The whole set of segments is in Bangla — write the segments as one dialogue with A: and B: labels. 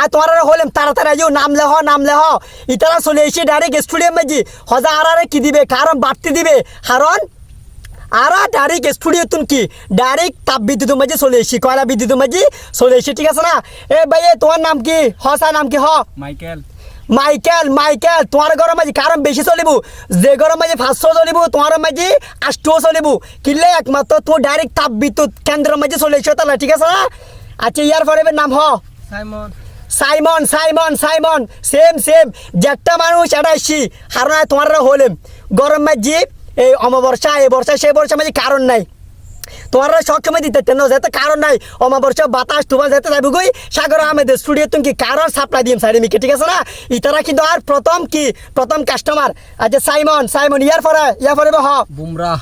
A: আর তোমার হলেম তাড়াতাড়ি আইও নাম লেহ নাম লেহ ইতারা চলে এসে ডাইরেক্ট স্টুডিয়াম মাঝি হজা আর আরে কি দিবে কারণ বাড়তি দিবে। কারণ আর ডাইরেক্ট স্টুডিও তুন কি? ডাইরেক্ট তাপ বিদ্যুৎ মাঝে চলে এসি কয়লা বিদ্যুৎ মাঝে চলে এসি ঠিক আছে না? এ ভাই তোমার নাম কি? হ স্যার নাম কি? হ।
B: মাইকেল।
A: মাইকেল মাইকেল তোমার ঘরের মাঝে কারণ বেশি চলিব। যে ঘরের মাঝে পাঁচশো চলিব তোমার মাঝে আষ্টও চলিব। কিনলে একমাত্র তোমার ডাইরেক্ট তাপ বিদ্যুৎ কেন্দ্রের মাঝে চলে এসো তাহলে ঠিক আছে না? আচ্ছা ইয়ার পরে নাম হ।
B: Simon.
A: Simon Simon Simon same same যেটা মানুষ এটা এসছি কারণ তোমার হলেম। গরম মাঝে এই অমাবর্ষা এই বর্ষা সেই বর্ষা মাঝে কারণ নাই। তোমার সবসময় দিতে তেন যাতে কারণ নাই অমাবর্ষা বাতাস তোমার যেতে যাবে গই সাগর আহমেদের স্টুডিও তুমি কি কারণ সাপ্লাই দিম সাইড মিকে ঠিক আছে না? ইতারা কিন্তু আর প্রথম কি? প্রথম কাস্টমার আচ্ছা সাইমন সাইমন ইয়ার পরে ইয়ার পরে হ
B: বুমরা।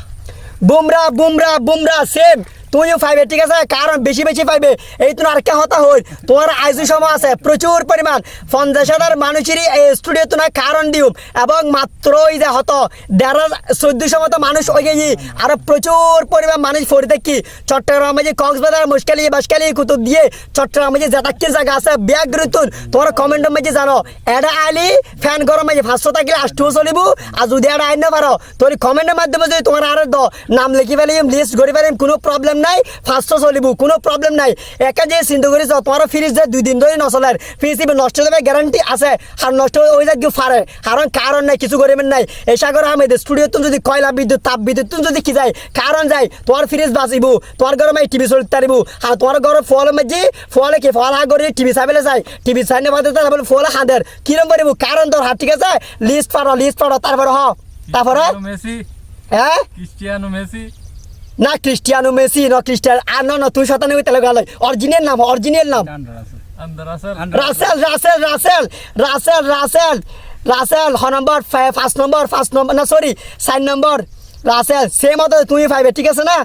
A: বুমরা বুমরা বুমরা সেম তুমিও পাইবে, ঠিক আছে? কারণ বেশি বেশি পাইবে। এই তো আর কে হতা হই? তোমার আইসু সময় আছে, প্রচুর পরিমাণ। পঞ্চাশ হাজার মানুষেরই এই স্টুডিও তো কারণ দিও এবং মাত্র ওই যে হতো দেড় চোদ্দশো মতো মানুষ ওই গেছি আর প্রচুর পরিমাণ মানুষ পড়ে থাকি। চট্টগ্রামে যে কক্সবাজার, মুশকালি বাসকালি কুতুব দিয়ে চট্টগ্রামে যে জাতাক্কির জায়গা আছে ব্যাগ ঋতুন তোমার কমেন্টের মাঝে জানো এটা আইলি ফ্যান গরম মাঝে পাঁচশো থাকলে আষ্টও চলিব আর যদি এটা আইন পারো, তোর কমেন্টের মাধ্যমে যদি তোমার আর দ, নাম লিখি ফেলিম লিস্ট করে ফেলিম, কোনো প্রবলেম নাই ফার্স্ট চলিব কোনো প্রবলেম নাই। একে যে চিন্তা করিস তোমার ফ্রিজ যে দুই দিন ধরে নচলে ফ্রিজ নষ্ট হবে গ্যারান্টি আছে আর নষ্ট হয়ে যায় কেউ পারে কারণ কারণ নাই কিছু করিবেন নাই। এই সাগর আহমেদ স্টুডিও তুমি যদি কয়লা বিদ্যুৎ তাপ বিদ্যুৎ তুমি যদি কি যায় কারণ যায় তোমার ফ্রিজ বাঁচিব তোমার ঘরে মাই টিভি চলতে পারিব আর তোমার ঘরে ফল মাঝি ফলে কি ফল হা করে টিভি চাইলে চাই টিভি চাই না বাদে তারপরে ফল হাঁদের কিরম পারিব কারণ তোর হাত ঠিক আছে? লিস্ট পারো লিস্ট পারো তারপরে হ তারপরে?
B: মেসি।
A: হ্যাঁ?
B: Cristiano Messi.
A: না ক্রিস্টিয়ানো মেসি ন ক্রিস্টিয়ান আর না না তুই শতানে হইতে গেল অরিজিনাল নাম অরিজিনাল নাম। রাসেল রাসেল রাসেল রাসেল রাসেল রাসেল হ নম্বর ফার্স্ট নম্বর ফার্স্ট নম্বর না সরি সাইন নম্বর রাসেল সে মতো তুমি পাইবে ঠিক আছে না?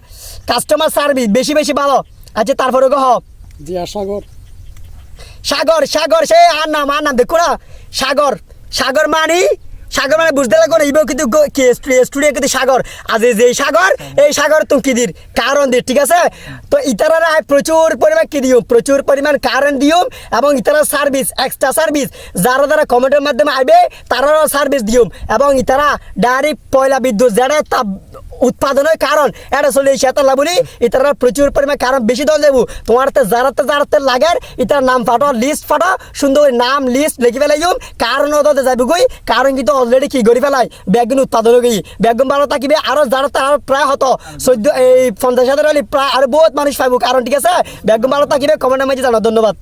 A: কাস্টমার সার্ভিস বেশি বেশি ভালো। আচ্ছা তারপরে গো হ
C: জিয়া সাগর।
A: সাগর সাগর সে আর নাম আর নাম দেখো না। সাগর সাগর মানি? সাগর মানে বুঝতে লাগো না এবার কিন্তু স্টুডিও কিন্তু সাগর। আজ যে সাগর, এই সাগর তুমি কিদির কারণ দি ঠিক আছে? তো ইতারা প্রচুর পরিমাণ কি দিও? প্রচুর পরিমাণ কারণ দিও এবং ইতারা সার্ভিস এক্সট্রা সার্ভিস যারা যারা কমেন্টের মাধ্যমে আইবে তারাও সার্ভিস দিও। এবং ইতারা ডাইরেক্ট পয়লা বিদ্যুৎ যারা তাপ উৎপাদনের কারণ। এটা চলে সেতালা বলি ইতারা প্রচুর পরিমাণ কারণ বেশি দল দেবো। তোমার তো যারাতে যারাতে লাগার ইতার নাম ফাটো লিস্ট ফাটো, সুন্দর নাম লিস্ট লিখে ফেলাই যাম কারণ ওদের যাবে গই কারণ কিন্তু অলরেডি কি করে ফেলাই? ব্যাগুন উৎপাদন গই ব্যাগুন ভালো থাকিবে, আরও যারাতে আরও প্রায় হতো। চোদ্দ, এই পঞ্চাশ হাজার প্রায় আরও বহুত মানুষ পাইব। কারণ ঠিক আছে? ব্যাগুন ভালো থাকিবে কমেন্টের মাঝে জানো ধন্যবাদ।